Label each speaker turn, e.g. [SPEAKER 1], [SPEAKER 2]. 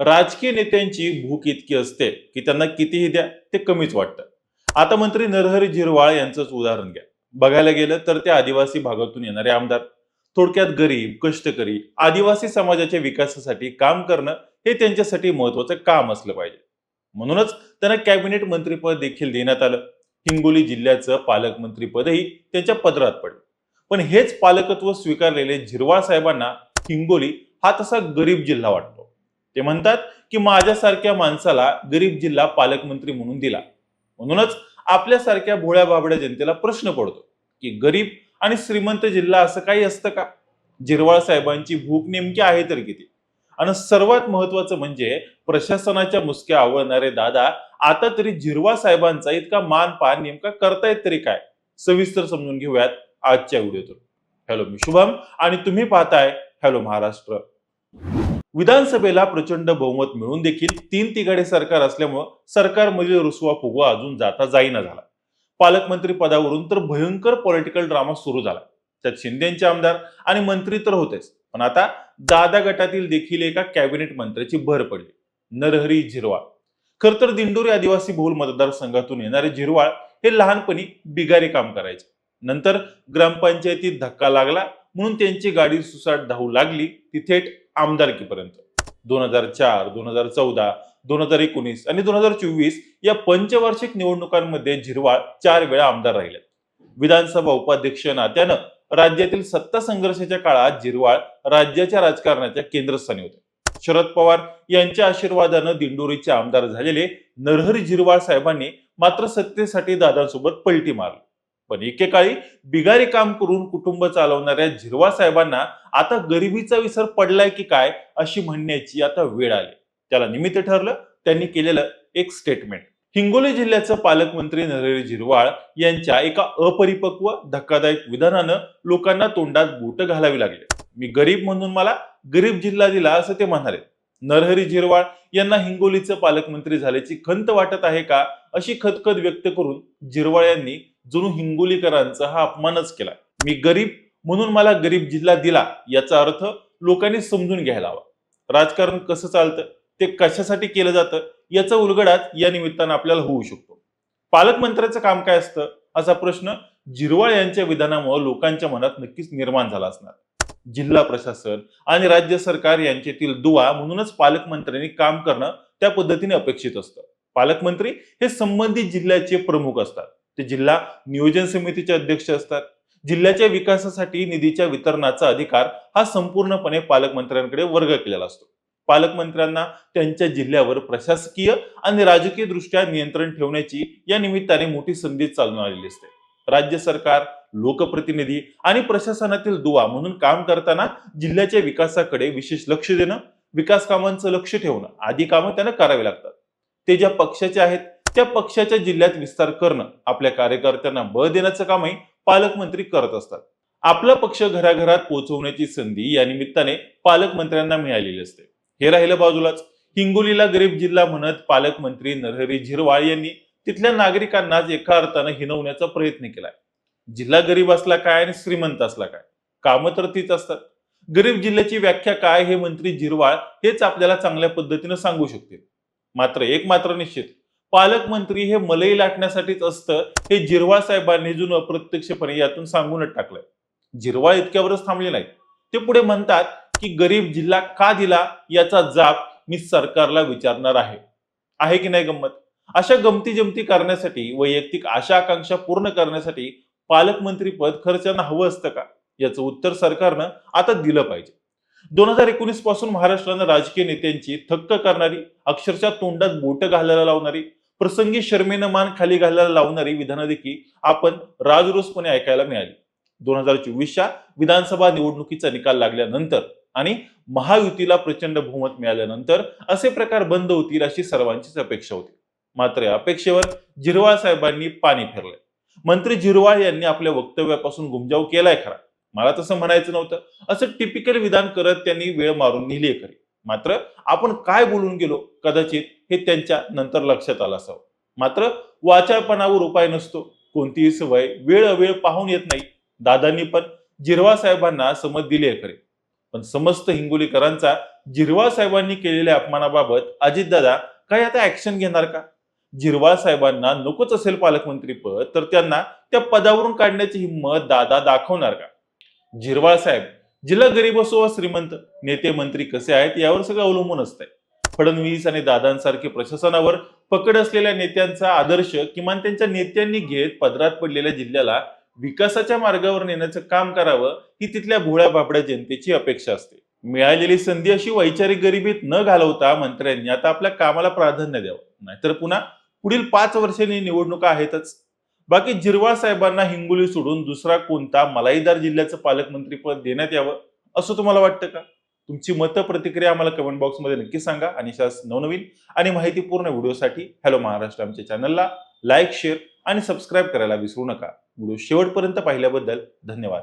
[SPEAKER 1] राजकीय नेत्यांची भूक इतकी असते की त्यांना कितीही द्या ते कमीच वाटतं. आता मंत्री नरहरी झिरवाळ यांचंच उदाहरण घ्या. बघायला गेलं तर ते आदिवासी भागातून येणारे आमदार थोडक्यात गरीब कष्टकरी आदिवासी समाजाच्या विकासासाठी काम करणं हे त्यांच्यासाठी महत्वाचं काम असलं पाहिजे. म्हणूनच त्यांना कॅबिनेट मंत्रीपद देखील देण्यात आलं. हिंगोली जिल्ह्याचं पालकमंत्रीपदही त्यांच्या पदरात पडलं. पण हेच पालकत्व स्वीकारलेले झिरवाळ साहेबांना हिंगोली हा तसा गरीब जिल्हा वाटतो. ते म्हणतात की माझ्यासारख्या माणसाला गरीब जिल्हा पालकमंत्री म्हणून दिला. म्हणूनच आपल्यासारख्या भोळ्या बाबड्या जनतेला प्रश्न पडतो की गरीब आणि श्रीमंत जिल्हा असं काही असतं का? जिरवाळ साहेबांची भूक नेमकी आहे तर किती? आणि सर्वात महत्वाचं म्हणजे प्रशासनाच्या मुसक्या आवळणारे दादा आता तरी जिरवाळ साहेबांचा इतका मान पान नेमका करतायत तरी काय? सविस्तर समजून घेऊयात आजच्या व्हिडिओतून. हॅलो मी शुभम आणि तुम्ही पाहताय हॅलो महाराष्ट्र. विधानसभेला प्रचंड बहुमत मिळून देखील तीन तिघाडे सरकार असल्यामुळं सरकारमधील रुसवा फुगवा अजून जाता जाईना झाला. पालकमंत्री पदावरून तर भयंकर पॉलिटिकल ड्रामा सुरू झाला. त्यात शिंदेचे आमदार आणि मंत्री तर होतेच. पण आता दादा गटातील देखील एका कॅबिनेट मंत्र्याची भर पडली नरहरी झिरवाळ. खर तर दिंडोरी आदिवासी बहुल मतदारसंघातून येणारे झिरवाळ हे लहानपणी बिगारी काम करायचे. नंतर ग्रामपंचायतीत धक्का लागला म्हणून त्यांची गाडी सुसाट धावू लागली ती थेट आमदारकीपर्यंत. दोन हजार चार दोन हजार चौदा दोन हजार एकोणीस आणि दोन हजार चोवीस या पंचवार्षिक निवडणुकांमध्ये झिरवाळ चार वेळा आमदार राहिले विधानसभा उपाध्यक्ष नात्यानं राज्यातील सत्ता संघर्षाच्या काळात झिरवाळ राज्याच्या राजकारणाच्या केंद्रस्थानी होते. शरद पवार यांच्या आशीर्वादानं दिंडोरीचे आमदार झालेले नरहरी झिरवाळ साहेबांनी मात्र सत्तेसाठी दादांसोबत पलटी मारली. पण एकेकाळी बिगारी काम करून कुटुंब चालवणाऱ्या झिरवा साहेबांना आता गरिबीचा विसर पडलाय की काय अशी म्हणण्याची आता वेळ आली. त्याला निमित्त ठरलं त्यांनी केलेलं एक स्टेटमेंट हिंगोली जिल्ह्याचं पालकमंत्री नरहरी झिरवाळ यांच्या एका अपरिपक्व धक्कादायक विधानानं लोकांना तोंडात बोट घालावी लागले. मी गरीब म्हणून मला गरीब जिल्हा दिला असं ते म्हणाले. नरहरी झिरवाळ यांना हिंगोलीचं पालकमंत्री झाल्याची खंत वाटत आहे का अशी खतखत व्यक्त करून झिरवाळ यांनी जणू हिंगोलीकरांचा हा अपमानच केला मी गरीब म्हणून मला गरीब जिल्हा दिला याचा अर्थ लोकांनी समजून घ्यायला हवा. राजकारण कसं चालतं ते कशासाठी केलं जातं याचा उलगडाच या निमित्तानं आपल्याला होऊ शकतो. पालकमंत्र्याचं काम काय असतं? असा प्रश्न जिरवाळ यांच्या विधानामुळे लोकांच्या मनात नक्कीच निर्माण झाला असणार. जिल्हा प्रशासन आणि राज्य सरकार यांच्यातील दुवा म्हणूनच पालकमंत्र्यांनी काम करणं त्या पद्धतीने अपेक्षित असतं. पालकमंत्री हे संबंधित जिल्ह्याचे प्रमुख असतात. ते जिल्हा नियोजन समितीचे अध्यक्ष असतात. जिल्ह्याच्या विकासासाठी निधीच्या वितरणाचा अधिकार हा संपूर्णपणे पालकमंत्र्यांकडे वर्ग केलेला असतो. पालकमंत्र्यांना त्यांच्या जिल्ह्यावर प्रशासकीय आणि राजकीय दृष्ट्या नियंत्रण ठेवण्याची या निमित्ताने मोठी संधी चालून आलेली असते. राज्य सरकार लोकप्रतिनिधी आणि प्रशासनातील दुवा म्हणून काम करताना जिल्ह्याच्या विकासाकडे विशेष लक्ष देणं विकास कामांचं लक्ष ठेवणं आदी कामं त्यांना करावी लागतात. ते ज्या पक्षाचे आहेत त्या पक्षाच्या जिल्ह्यात विस्तार करणं आपल्या कार्यकर्त्यांना बळ देण्याचं कामही पालकमंत्री करत असतात. आपला पक्ष घराघरात पोहोचवण्याची संधी या निमित्ताने पालकमंत्र्यांना मिळालेली असते. हे राहिलं बाजूलाच. हिंगोलीला गरीब जिल्हा म्हणत पालकमंत्री नरहरी झिरवाळ यांनी तिथल्या नागरिकांनाच एका अर्थानं हिनवण्याचा प्रयत्न केलाय. जिल्हा गरीब असला काय आणि श्रीमंत असला काय? कामं तर तीच असतात. गरीब जिल्ह्याची व्याख्या काय हे मंत्री झिरवाळ हेच आपल्याला चांगल्या पद्धतीनं सांगू शकतील. मात्र एक मात्र निश्चित पालकमंत्री हे मलई लाटण्यासाठीच असतं हे जिरवाळ साहेबांनी जून अप्रत्यक्षपणे यातून सांगूनच टाकलंय. जिरवाळ इतक्यावरच थांबले नाहीत ते पुढे म्हणतात की गरीब जिल्हा का दिला याचा जाब मी सरकारला विचारणार आहे. आहे की नाही गंमत? अशा गमती जमती करण्यासाठी वैयक्तिक आशा आकांक्षा पूर्ण करण्यासाठी पालकमंत्री पद खर्चांना हवं असतं का? याचं उत्तर सरकारनं आता दिलं पाहिजे. दोन हजार एकोणीसपासून महाराष्ट्रानं राजकीय नेत्यांची थक्क करणारी अक्षरशः तोंडात बोट घालायला लावणारी प्रसंगी शर्मेनं मान खाली घालायला लावणारी विधानं देखील आपण राजरोसपणे ऐकायला मिळाली. दोन हजार चोवीसच्या विधानसभा निवडणुकीचा निकाल लागल्यानंतर आणि महायुतीला प्रचंड बहुमत मिळाल्यानंतर असे प्रकार बंद होतील अशी सर्वांचीच अपेक्षा होती. मात्र या अपेक्षेवर जिरवाळ साहेबांनी पाणी फिरले मंत्री जिरवाळ यांनी आपल्या वक्तव्यापासून गुमजाव केलाय खरा. मला तसं म्हणायचं नव्हतं. असं टिपिकल विधान करत त्यांनी वेळ मारून नेली खरी. मात्र आपण काय बोलून गेलो? कदाचित हे त्यांच्या नंतर लक्षात आलं असावं. मात्र वाचाळपणावर उपाय नसतो. कोणतीही सवय वेळ अवेळ पाहून येत नाही. दादांनी पण जिरवा साहेबांना समज दिली आहे खरे. पण समस्त हिंगोलीकरांचा जिरवा साहेबांनी केलेल्या अपमानाबाबत अजितदादा काय आता ऍक्शन घेणार का? जिरवा साहेबांना नकोच असेल पालकमंत्री पद तर त्यांना त्या पदावरून काढण्याची हिंमत दादा दाखवणार का? जिरवाळ साहेब जिल्हा गरीब असो वा श्रीमंत नेते मंत्री कसे आहेत यावर सगळं अवलंबून असतंय. फडणवीस आणि दादांसारखे प्रशासनावर पकड असलेल्या नेत्यांचा आदर्श किमान त्यांच्या नेत्यांनी घेत पदरात पडलेल्या जिल्ह्याला विकासाच्या मार्गावर नेण्याचं काम करावं ही तिथल्या भोळ्या बाबड्या जनतेची अपेक्षा असते. मिळालेली संधी अशी वैचारिक गरिबीत न घालवता मंत्र्यांनी आता आपल्या कामाला प्राधान्य द्यावं. नाहीतर पुन्हा पुढील पाच वर्षांनी निवडणुका आहेतच. बाकी जिरवाळ साहेबांना हिंगोली सोडून दुसरा कोणता मलाईदार जिल्ह्याचं पालकमंत्रीपद देण्यात यावं असं तुम्हाला वाटतं का? तुमची मतं प्रतिक्रिया आम्हाला कमेंट बॉक्समध्ये नक्की सांगा. आणि शास नवनवीन आणि माहितीपूर्ण व्हिडिओसाठी हॅलो महाराष्ट्र आमच्या चॅनलला लाईक शेअर आणि सबस्क्राईब करायला विसरू नका. व्हिडिओ शेवटपर्यंत पाहिल्याबद्दल धन्यवाद.